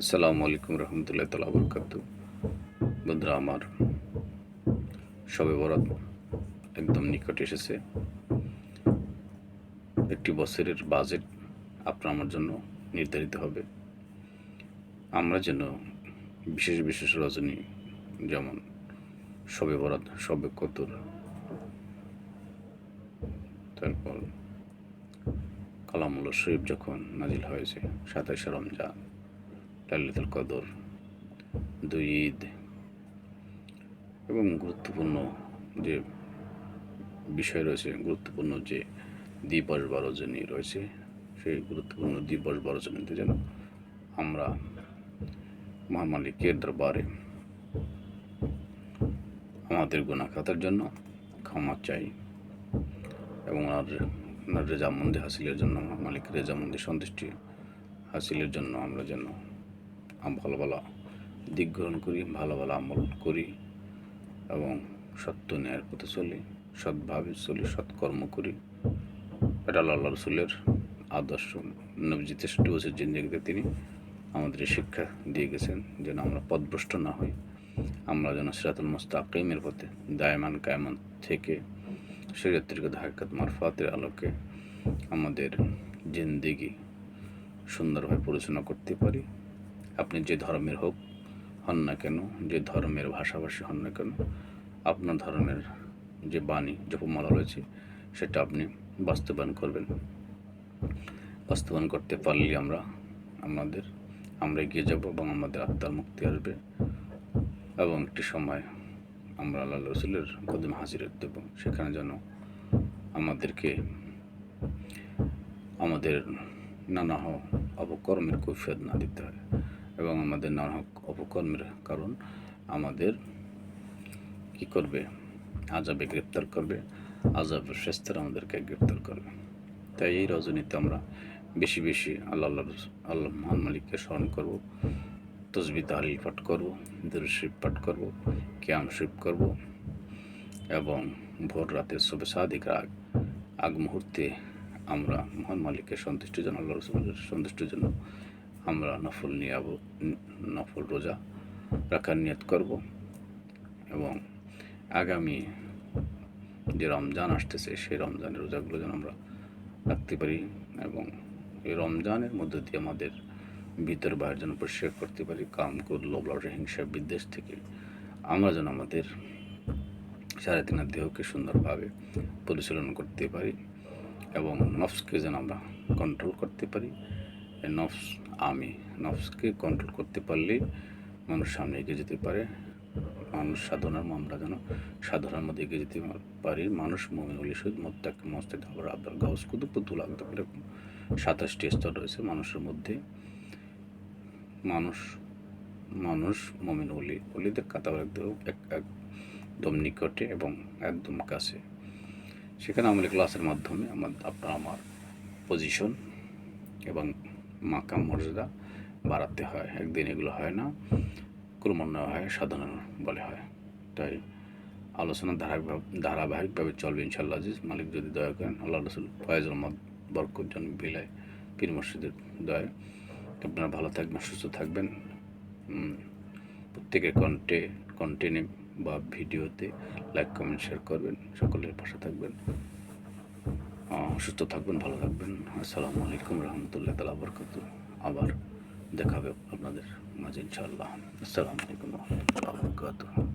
আসসালামু আলাইকুম রহমতুল্লাহ তালা বরকাত বন্ধুরা, আমার সবে বরাত একদম নিকট এসেছে। একটি বছরের বাজেট আপনার আমার জন্য নির্ধারিত হবে। আমরা যেন বিশেষ বিশেষ রজনী, যেমন সবে বরাত সবে কতর তারপর কালামুল্লা শরীফ যখন নাজিল হয়েছে সাতাশে রমজান লালিতুল কদর, দুই ঈদ এবং গুরুত্বপূর্ণ যে বিষয় রয়েছে, গুরুত্বপূর্ণ যে দিবস বা রজনী রয়েছে, সেই গুরুত্বপূর্ণ দিবস বা রজনীতে যেন আমরা মহামালিকের দরবারে আমাদের গুণা খাতার জন্য ক্ষমা চাই এবং আর রেজামন্দি হাসিলের জন্য মালিক রেজামন্দি সন্তুষ্টি হাসিলের জন্য আমরা যেন ভালো ভালো দিক গ্রহণ করি, ভালো ভালো আমল করি এবং সত্য ন্যায়ের পথে চলি, সৎভাবে চলি, সৎকর্ম করি। এটা আল্লাহ রসুলের আদর্শ। নবজিৎ বছর জিন্দগিতে তিনি আমাদের শিক্ষা দিয়ে গেছেন যেন আমরা পদভ্রষ্ট না হই। আমরা যেন সিরাতুল মুস্তাকিমের পথে দায়মান কায়মান থেকে শরীয়ত্রিক হাকাত মারফাতের আলোকে আমাদের জিন্দিগি সুন্দরভাবে পরিচালনা করতে পারি। আপনি যে ধর্মের হোক, হন না কেন, যে ধর্মের ভাষাভাষী হন না কেন, আপনার ধর্মের যে বাণী জপমালা রয়েছে, সেটা আপনি বাস্তবায়ন করবেন। বাস্তবায়ন করতে পারলে আমরা, আমাদের, আমরা এগিয়ে যাব এবং আমাদের আত্মার মুক্তি আসবে এবং একটি সময় আমরা আল্লাহ রসুলের কদম হাজির দেব। সেখানে যেন আমাদেরকে, আমাদের নানা অবকর্মের কৈফিয়ত না দিতে হয়। এবং আমাদের নানা অপকর্মের কারণ আমাদের কি করবে? আজাবে গ্রেপ্তার করবে। আজাবের শেস্তার আমাদেরকে গ্রেপ্তার করবে। তাই এই রজনীতে আমরা বেশি বেশি আল্লাহ আল্লাহ মহান মালিককে স্মরণ করব, তসবি তাহলিল পাঠ করব, দুরুদ শরীফ পাঠ করব, ক্যাম শরীফ করব এবং ভোর রাতে সবে সাদিক আগ আগ মুহূর্তে আমরা মহান মালিকের সন্তুষ্টির জন্য আল্লাহ সন্তুষ্টির জন্য আমরা নফল নিয়ে যাব নফল রোজা রাখার নিয়ত করব এবং আগামী যে রমজান আসতেছে সেই রমজানের রোজাগুলো যেন আমরা রাখতে পারি এবং এই রমজানের মধ্য দিয়ে আমাদের ভিতর বাইরে যেন পরিষ্কার করতে পারি কাম লোভ লালসা, হিংসা বিদ্বেষ থেকে আমরা যেন আমাদের সাড়ে তিনার দেহকে সুন্দরভাবে পরিচালনা করতে পারি এবং নফসকে যেন আমরা কন্ট্রোল করতে পারি। নফস আমি নফসকে কন্ট্রোল করতে পারলেই মানুষ সামনে এগিয়ে যেতে পারে। মানুষ সাধনার আমরা যেন সাধনার মধ্যে এগিয়ে যেতে পারি। মানুষ মমিন হলি সুদ মোত্তাক মস্তে ধবর আব্দার গাউস কুতুব পুতুল আকদম এরকম সাতাশটি স্তর রয়েছে মানুষের মধ্যে। মানুষ মানুষ মমিন অলি অলিদের কাতার একদম, এক- একদম নিকটে এবং একদম কাছে। সেখানে আমাদের ক্লাসের মাধ্যমে আমার, আপনার আমার পজিশন এবং মাকাম মর্যাদা বাড়াতে হয়। একদিন এগুলো হয় না, ক্রমান্বয় হয় সাধারণ বলে হয়। তাই আলোচনা ধারাবাহিক ধারাবাহিকভাবে চলবে ইনশাল্লাহ আজিজ। মালিক যদি দয়া করেন, আল্লাহ রসুল ফয়েজ রহমদ বরকতজন বিলাই পীর মসজিদের দয়া আপনারা ভালো থাকবেন, সুস্থ থাকবেন। প্রত্যেকের কন্টে কন্টেন্টে বা ভিডিওতে লাইক কমেন্ট শেয়ার করবেন। সকলের পাশে থাকবেন। সুস্থ থাকবেন, ভালো থাকবেন। আসসালামু আলাইকুম রহমতুল্লাহ তালা বরকত। আবার দেখাবে আপনাদের মাঝে ইনশাআল্লাহ। আসসালামু আলাইকুম রহমতুল্লাহ